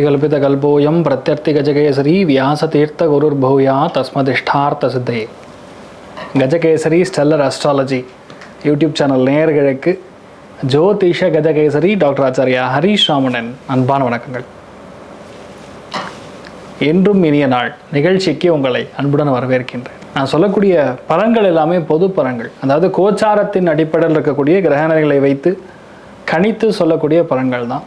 அர்த்திகல்பிதகல்போயம் பிரத்யர்த்திகஜகேசரி வியாசதீர்த்த குருர்பூயா தஸ்மதிஷ்டார்த்த சித்தே Gajakesari stellar astrology YouTube channel நேயர்களுக்கு ஜோதிஷ கஜகேசரி டாக்டர் ஆச்சாரியா ஹரீஷ் ராமணன் அன்பான வணக்கங்கள். என்றும் இனிய நாள் நிகழ்ச்சிக்கு உங்களை அன்புடன் வரவேற்கின்றேன். நான் சொல்லக்கூடிய பலன்கள் எல்லாமே பொது பலன்கள். அதாவது கோச்சாரத்தின் அடிப்படையில் இருக்கக்கூடிய கிரகணங்களை வைத்து கணித்து சொல்லக்கூடிய பலன்கள் தான்.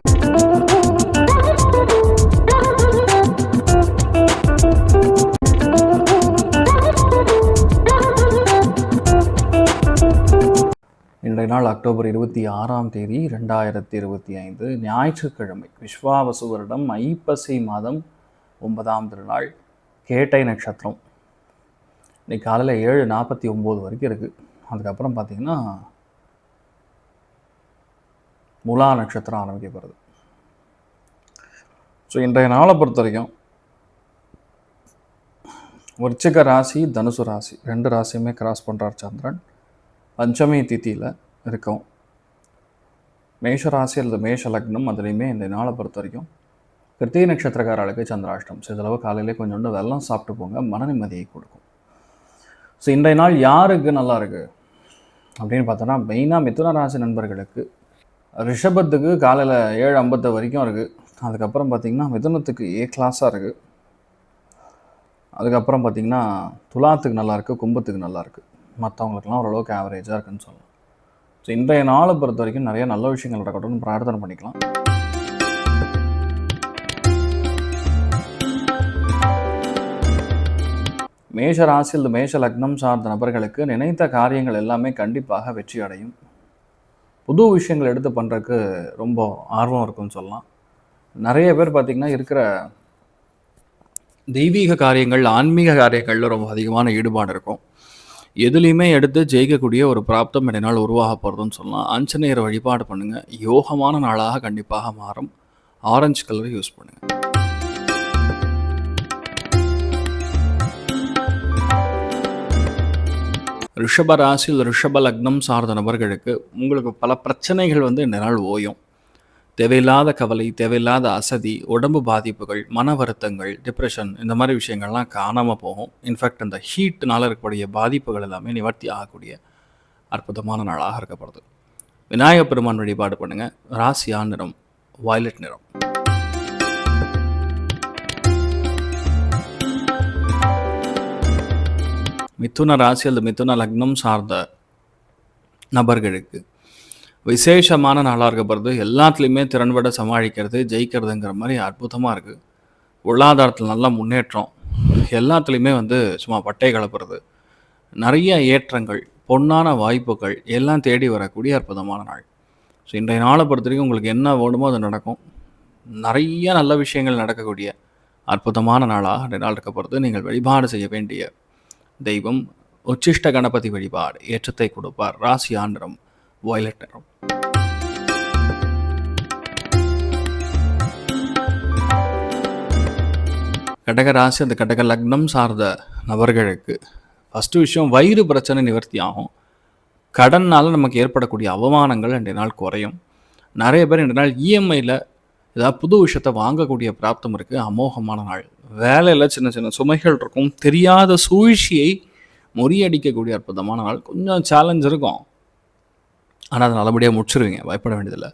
இன்றைய நாள் அக்டோபர் இருபத்தி ஆறாம் தேதி ரெண்டாயிரத்தி இருபத்தி ஐந்து ஞாயிற்றுக்கிழமை. விஸ்வாவசு வருடம் ஐப்பசி மாதம் ஒன்பதாம் திருநாள் கேட்டை நட்சத்திரம். இன்றைக்கி காலையில் ஏழு நாற்பத்தி ஒம்பது வரைக்கும் இருக்குது அதுக்கப்புறம் பார்த்திங்கன்னா முலா நட்சத்திரம் ஆரம்பிக்கப்படுது ஸோ இன்றைய நாளை பொறுத்த வரைக்கும் விருச்சிக ராசி தனுசு ராசி ரெண்டு ராசியுமே கிராஸ் பண்ணுறார் சந்திரன். பஞ்சமி திதியில் இருக்கும். மேஷ ராசி அல்லது மேஷ லக்னம் அதுலேயுமே இந்த நாளை பொறுத்த வரைக்கும் கிருத்திகை நட்சத்திரக்காரர்களுக்கு சந்திராஷ்டம். சிறிதளவு காலையிலே கொஞ்சோண்டு வெள்ளம் சாப்பிட்டு போங்க மன நிம்மதியை கொடுக்கும். ஸோ இன்றைய நாள் யாருக்கு நல்லா இருக்குது அப்படின்னு பார்த்தோன்னா மெயினாக மிதுன ராசி நண்பர்களுக்கு. ரிஷபத்துக்கு காலையில் ஏழு ஐம்பத்து வரைக்கும் இருக்குது அதுக்கப்புறம் பார்த்திங்கன்னா மிதுனத்துக்கு ஏ கிளாஸாக இருக்குது அதுக்கப்புறம் பார்த்திங்கன்னா துலாத்துக்கு நல்லாயிருக்கு கும்பத்துக்கு நல்லாயிருக்கு மற்றவங்களுக்குலாம் ஓரளவுக்கு ஆவரேஜாக இருக்குன்னு சொல்லலாம். ஸோ இன்றைய நாளை பொறுத்த வரைக்கும் நிறைய நல்ல விஷயங்கள் நடக்கட்டும்னு பிரார்த்தனை பண்ணிக்கலாம். மேஷ ராசியில் மேஷ லக்னம் சார்ந்த நபர்களுக்கு நினைத்த காரியங்கள் எல்லாமே கண்டிப்பாக வெற்றி அடையும். புது விஷயங்கள் எடுத்து பண்ணுறதுக்கு ரொம்ப ஆர்வம் இருக்குன்னு சொல்லலாம். நிறைய பேர் பார்த்திங்கன்னா இருக்கிற தெய்வீக காரியங்கள் ஆன்மீக காரியங்களில் ரொம்ப அதிகமான ஈடுபாடு இருக்கும். எதுலேயுமே எடுத்து ஜெயிக்கக்கூடிய ஒரு பிராப்தம் என்னால் உருவாக போகிறதுன்னு சொல்லலாம். ஆஞ்சநேயர் வழிபாடு பண்ணுங்கள் யோகமான நாளாக கண்டிப்பாக மாறும். ஆரஞ்சு கலர் யூஸ் பண்ணுங்கள் ரிஷப ராசியில் ரிஷப லக்னம் சார்ந்த நபர்களுக்கு உங்களுக்கு பல பிரச்சனைகள் வந்து இந்த நாள் ஓயும். தேவையில்லாத கவலை தேவையில்லாத அசதி உடம்பு பாதிப்புகள் மன வருத்தங்கள் டிப்ரெஷன் இந்த மாதிரி விஷயங்கள்லாம் காணாமல் போகும். இன்ஃபேக்ட் அந்த ஹீட்னால் இருக்கக்கூடிய பாதிப்புகள் எல்லாமே நிவர்த்தி ஆகக்கூடிய அற்புதமான நாளாக இருக்கப்படுது விநாயகப் பெருமான் வழிபாடு பண்ணுங்கள் ராசியா நிறம் வயலட் நிறம். மிதுன ராசி அல்லது மிதுன லக்னம் சார்ந்த நபர்களுக்கு விசேஷமான நாளாக இருக்கப்படுறது எல்லாத்துலேயுமே திறன்பட சமாளிக்கிறது ஜெயிக்கிறதுங்கிற மாதிரி அற்புதமாக இருக்குது பொருளாதாரத்தில் நல்ல முன்னேற்றம். எல்லாத்துலேயுமே வந்து சும்மா பட்டை கலப்புறது. நிறைய ஏற்றங்கள் பொன்னான வாய்ப்புகள் எல்லாம் தேடி வரக்கூடிய அற்புதமான நாள். ஸோ இன்றைய நாளை பொறுத்த வரைக்கும் உங்களுக்கு என்ன வேணுமோ அது நடக்கும். நிறைய நல்ல விஷயங்கள் நடக்கக்கூடிய அற்புதமான நாளாக ரெண்டு நாள் இருக்கப்படுறது நீங்கள் வழிபாடு செய்ய வேண்டிய தெய்வம் உச்சிஷ்ட கணபதி வழிபாடு ஏற்றத்தை கொடுப்பார். ராசி ஆண்டிரம் வயலட் நிறம் கடக ராசி அந்த கடக லக்னம் சார்ந்த நபர்களுக்கு ஃபஸ்ட்டு விஷயம் வயிறு பிரச்சனை நிவர்த்தி ஆகும் கடனால் நமக்கு ஏற்படக்கூடிய அவமானங்கள் ரெண்டு நாள் குறையும் நிறைய பேர் ரெண்டு நாள் இஎம்ஐயில் ஏதாவது புது விஷயத்தை வாங்கக்கூடிய பிராப்தம் இருக்குது அமோகமான நாள் வேலையில் சின்ன சின்ன சுமைகள் இருக்கும் தெரியாத சூழ்ச்சியை முறியடிக்கக்கூடிய அற்புதமான நாள் கொஞ்சம் சேலஞ்ச் இருக்கும் ஆனால் அதை நல்லபடியாக முடிச்சிருவீங்க. பயப்பட வேண்டியதில்லை.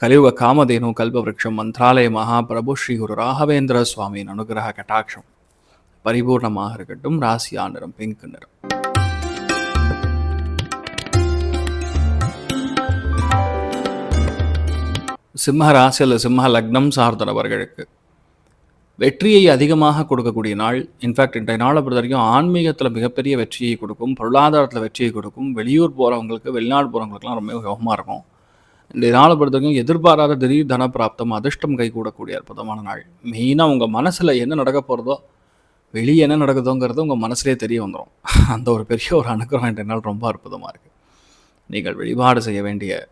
கலியுக காமதேனு கல்பவருஷம் மந்த்ராலய மகாபிரபு ஸ்ரீ குரு ராகவேந்திர சுவாமியின் அனுகிரக கட்டாட்சம். பரிபூர்ணமாக இருக்கட்டும். ராசி ஆண்டிரம் பிங்க் நிறம். சிம்ம ராசி அல்லது சிம்ம லக்னம் சார்ந்த நபர்களுக்கு வெற்றியை அதிகமாக கொடுக்கக்கூடிய நாள். இன்ஃபேக்ட் இன்றைய நாளை பொறுத்த வரைக்கும் ஆன்மீகத்தில் மிகப்பெரிய வெற்றியை கொடுக்கும் பொருளாதாரத்தில் வெற்றியை கொடுக்கும் வெளியூர் போகிறவங்களுக்கு வெளிநாடு போகிறவங்களுக்குலாம் ரொம்ப யோகமாக இருக்கும். இன்றைய நாளை பொறுத்த வரைக்கும் எதிர்பாராத திடீர் தன பிராப்தம் அதிர்ஷ்டம் கைகூடக்கூடிய அற்புதமான நாள். மெயினாக உங்கள் மனசில் என்ன நடக்க போகிறதோ வெளியே என்ன நடக்குதோங்கிறது உங்கள் மனசுலேயே தெரிய வந்துடும் அந்த ஒரு பெரிய ஒரு அனுகிரகம் என்ற நாள் ரொம்ப அற்புதமாக இருக்குது நீங்கள் வழிபாடு செய்ய வேண்டிய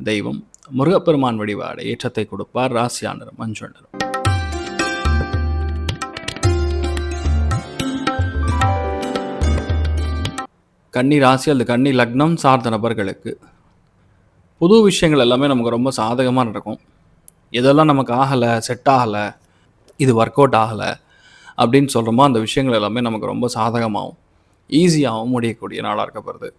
தெய்வம் முருகப்பெருமான் வழிபாடு ஏற்றத்தை கொடுப்பார் ராசியானரும் மஞ்சள் நிறம் கன்னி ராசி அல்லது கன்னி லக்னம் சார்ந்த நபர்களுக்கு புது விஷயங்கள் எல்லாமே நமக்கு ரொம்ப சாதகமாக நடக்கும். எதெல்லாம் நமக்கு ஆகலை செட் ஆகலை இது ஒர்க் அவுட் ஆகலை அப்படின்னு சொல்கிறோமோ அந்த விஷயங்கள் எல்லாமே நமக்கு ரொம்ப சாதகமாகவும் ஈஸியாகவும் முடியக்கூடிய நாளாக இருக்கப்படுது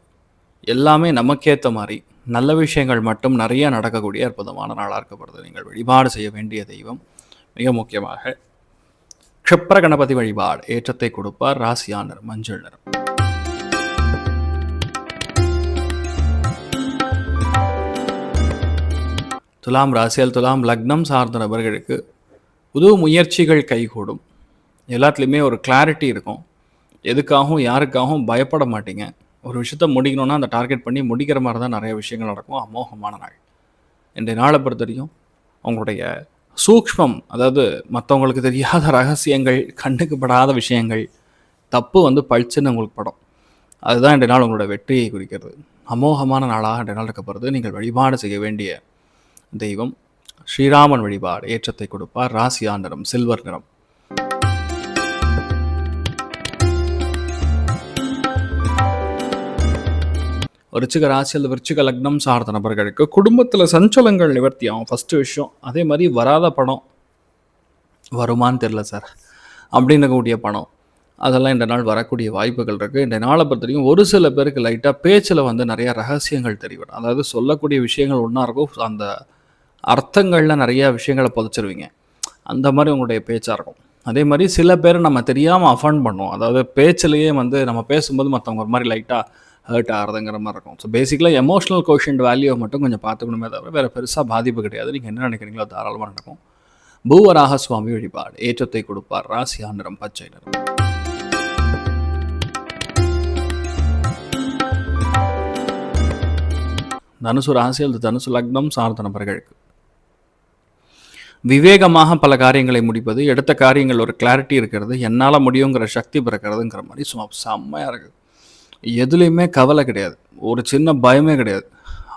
எல்லாமே நமக்கேற்ற மாதிரி நல்ல விஷயங்கள் மட்டும் நிறைய நடக்கக்கூடிய அற்புதமான நாளாக இருக்கப்படுது நீங்கள் வழிபாடு செய்ய வேண்டிய தெய்வம் மிக முக்கியமாக க்ஷிப்ர கணபதி வழிபாடு ஏற்றத்தை கொடுப்பார் ராசியானர் மஞ்சள் நிறம். துலாம் ராசியல் துலாம் லக்னம் சார்ந்த நபர்களுக்கு புது முயற்சிகள் கைகூடும். எல்லாத்துலேயுமே ஒரு கிளாரிட்டி இருக்கும். எதுக்காகவும் யாருக்காகவும் பயப்பட மாட்டீங்க. ஒரு விஷயத்த முடிக்கணும்னா அந்த டார்கெட் பண்ணி முடிக்கிற மாதிரி தான் நிறைய விஷயங்கள் நடக்கும். அமோகமான நாள். இன்றைய நாளை பொறுத்த வரைக்கும் உங்களுடைய சூக்ஷ்மம் அதாவது மற்றவங்களுக்கு தெரியாத ரகசியங்கள் கண்ணுக்கு படாத விஷயங்கள் தப்பு வந்து பளிச்சுன்னு உங்களுக்கு படம். அதுதான் இன்றைய நாள் உங்களோட வெற்றியை குறிக்கிறது. அமோகமான நாளாக இன்றைய நாள் இருக்கப்படுறது நீங்கள் வழிபாடு செய்ய வேண்டிய தெய்வம் ஸ்ரீராமன் வழிபாடு ஏற்றத்தை கொடுப்பார். ராசியா நிறம் சில்வர் நிறம். விருச்சிக ராசி அல்லது விருச்சிக லக்னம் சார்ந்த நபர்களுக்கு குடும்பத்தில் சஞ்சலங்கள் நிவர்த்தி ஆகும். ஃபஸ்ட்டு விஷயம் அதே மாதிரி வராத பணம். வருமான்னு தெரில சார் அப்படின்னக்கூடிய பணம். அதெல்லாம் இந்த நாள் வரக்கூடிய வாய்ப்புகள் இருக்குது இந்த நாளை பொறுத்த வரைக்கும் ஒரு சில பேருக்கு லைட்டாக பேச்சில் வந்து நிறைய ரகசியங்கள் தெரிவிடும் அதாவது சொல்லக்கூடிய விஷயங்கள் ஒன்றா இருக்கும். அந்த அர்த்தங்களில் நிறைய விஷயங்களை புதைச்சிருவீங்க. அந்த மாதிரி உங்களுடைய பேச்சாக இருக்கும். அதே மாதிரி சில பேர் நம்ம தெரியாமல் அஃபண்ட் பண்ணுவோம். அதாவது பேச்சிலேயே வந்து நம்ம பேசும்போது மற்றவங்க ஒரு மாதிரி லைட்டாக ஹர்ட் ஆகிறதுங்கிற மாதிரி இருக்கும். ஸோ பேசிக்கலாக எமோஷனல் கோஷன்ட் வேல்யூவை மட்டும் கொஞ்சம் பார்த்துக்கணுமே தவிர வேறு பெருசாக பாதிப்பு கிடையாது. நீங்கள் என்ன நினைக்கிறீங்களோ தாராளமாக நடக்கும். பூவராக சுவாமி வழிபாடு ஏற்றத்தை கொடுப்பார். ராசியா நிறம் பச்சை நிறம். தனுசு ராசி அல்லது தனுசு லக்னம் சார்ந்த நபர்களுக்கு. விவேகமாக பல காரியங்களை முடிப்பது எடுத்த காரியங்கள் ஒரு கிளாரிட்டி இருக்கிறது என்னால் முடியுங்கிற சக்தி பிறக்கிறதுங்கிற மாதிரி சும்மா செம்மையாக இருக்குது. எதுலேயுமே கவலை கிடையாது. ஒரு சின்ன பயமே கிடையாது.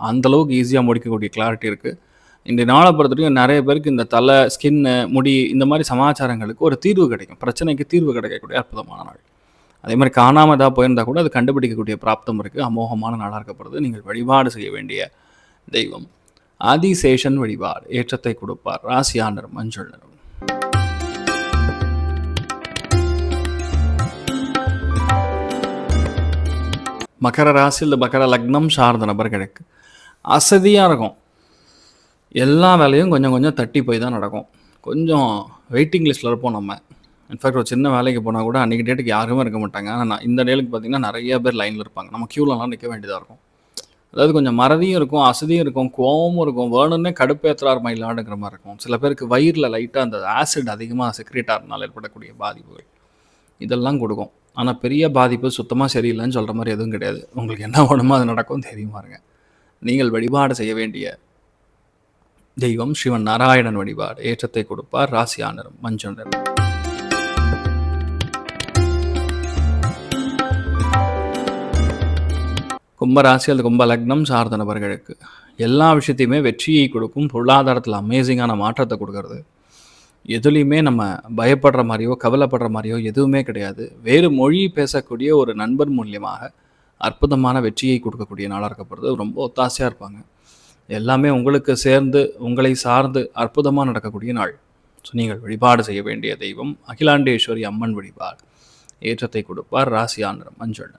அந்தளவுக்கு ஈஸியாக முடிக்கக்கூடிய கிளாரிட்டி இருக்குது இந்த நாளை பொறுத்தவரைக்கும் நிறைய பேருக்கு இந்த தலை ஸ்கின்னு முடி இந்த மாதிரி சமாச்சாரங்களுக்கு ஒரு தீர்வு கிடைக்கும். பிரச்சனைக்கு தீர்வு கிடைக்கக்கூடிய அற்புதமான நாள். அதே மாதிரி காணாமல் ஏதாவது போயிருந்தால் கூட அது கண்டுபிடிக்கக்கூடிய பிராப்தம் இருக்குது அமோகமான நாளாக இருக்கப்படுது நீங்கள் வழிபாடு செய்ய வேண்டிய தெய்வம். ஆதிசேஷன் வழிபாடு ஏற்றத்தை கொடுப்பார் ராசியாண்டர் மஞ்சள் நிறம் மகர ராசி இல்லை மகர லக்னம் சார்ந்த நபர்களுக்கு அசதியாக இருக்கும் எல்லா வேலையும் கொஞ்சம் கொஞ்சம் தட்டி போய் தான் நடக்கும். கொஞ்சம் வெயிட்டிங் லிஸ்ட்டில் இருப்போம் நம்ம. இன்ஃபேக்ட் ஒரு சின்ன வேலைக்கு போனால் கூட அன்றைக்கி டேட்டுக்கு யாருமே இருக்க மாட்டாங்க. ஆனால் நான் இந்த டேலுக்கு பார்த்திங்கன்னா நிறைய பேர் லைனில் இருப்பாங்க. நம்ம க்யூலலாம் நிற்க வேண்டியதாக இருக்கும். அதாவது கொஞ்சம் மறதியும் இருக்கும் அசதியும் இருக்கும் கோவமும் இருக்கும். வேணும்னே கடுப்பேற்றுறார் மயிலாடுங்கிற மாதிரி இருக்கும். சில பேருக்கு வயிறில் லைட்டாக அந்த ஆசிட் அதிகமாக செக்ரேட் ஆகிறதுனால ஏற்படக்கூடிய பாதிப்புகள் இதெல்லாம் கொடுக்கும். ஆனால் பெரிய பாதிப்பு சுத்தமாக சரியில்லைன்னு சொல்கிற மாதிரி எதுவும் கிடையாது. உங்களுக்கு என்ன வேணுமோ அது நடக்கும் தெரியுமா இருங்க நீங்கள் வழிபாடு செய்ய வேண்டிய தெய்வம் சிவன் நாராயணன் வழிபாடு ஏற்றத்தை கொடுப்பார் ராசியானரும் மஞ்சள் கும்ப ராசி அல்லது கும்ப லக்னம் சார்ந்த நபர்களுக்கு எல்லா விஷயத்தையுமே வெற்றியை கொடுக்கும் பொருளாதாரத்தில் அமேசிங்கான மாற்றத்தை கொடுக்கறது. எதுலேயுமே நம்ம பயப்படுற மாதிரியோ கவலைப்படுற மாதிரியோ எதுவுமே கிடையாது. வேறு மொழி பேசக்கூடிய ஒரு நண்பர் மூலியமாக அற்புதமான வெற்றியை கொடுக்கக்கூடிய நாளாக இருக்கப்படுறது. ரொம்ப ஒத்தாசையாக இருப்பாங்க. எல்லாமே உங்களுக்கு சேர்ந்து உங்களை சார்ந்து அற்புதமாக நடக்கக்கூடிய நாள். ஸோ நீங்கள் வழிபாடு செய்ய வேண்டிய தெய்வம் அகிலாண்டேஸ்வரி அம்மன் வழிபாடு. ஏற்றத்தை கொடுப்பார் ராசியா மஞ்சள்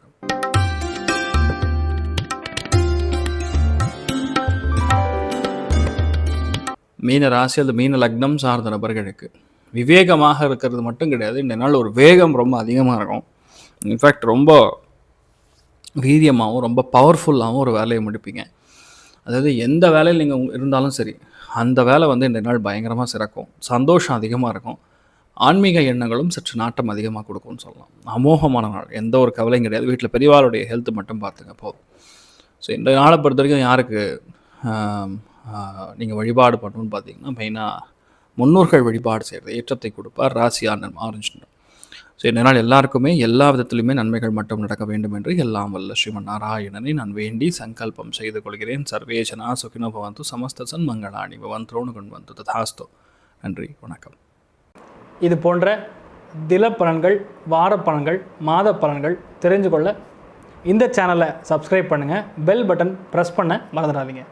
மீன ராசி அல்லது மீன லக்னம் சார்ந்த நபர்களுக்கு விவேகமாக இருக்கிறது மட்டும் கிடையாது. இந்த நாள் ஒரு வேகம் ரொம்ப அதிகமாக இருக்கும். இன்ஃபேக்ட் ரொம்ப வீரியமாகவும் ரொம்ப பவர்ஃபுல்லாகவும் ஒரு வேலையை முடிப்பீங்க. அதாவது எந்த வேலையில் நீங்கள் இருந்தாலும் சரி அந்த வேலை வந்து இந்த நாள் பயங்கரமாக சிறக்கும். சந்தோஷம் அதிகமாக இருக்கும். ஆன்மீக எண்ணங்களும் சற்று நாட்டம் அதிகமாக கொடுக்கும்னு சொல்லலாம். அமோகமான நாள். எந்த ஒரு கவலையும் கிடையாது. வீட்டில் பெரியவாளுடைய ஹெல்த் மட்டும் பார்த்துங்க போதும். ஸோ இந்த நாளை பொறுத்த வரைக்கும் யாருக்கு நீங்கள் வழிபாடு பண்ணணும்னு பார்த்தீங்கன்னா மெயினாக முன்னோர்கள் வழிபாடு செய்கிறது ஏற்றத்தை கொடுப்பார் ராசியானன் ஆரஞ்சு ஸோ இதனால் எல்லாருக்குமே எல்லா விதத்திலுமே நன்மைகள் மட்டும் நடக்க வேண்டும் என்று எல்லாம் வல்ல ஸ்ரீமன் நாராயணனை நான் வேண்டி சங்கல்பம் செய்து கொள்கிறேன். சர்வேஜனா சுகினோ பவந்து சமஸ்த சன்மங்களாணி பவந்தோனு கொண்டு வந்து ததாஸ்தோ. நன்றி வணக்கம். இது போன்ற தில பலன்கள் வார பலன்கள் மாத பலன்கள் தெரிஞ்சு கொள்ள இந்த சேனலை சப்ஸ்கிரைப் பண்ணுங்கள் பெல் பட்டன் ப்ரெஸ் பண்ண மறந்துடாதீங்க.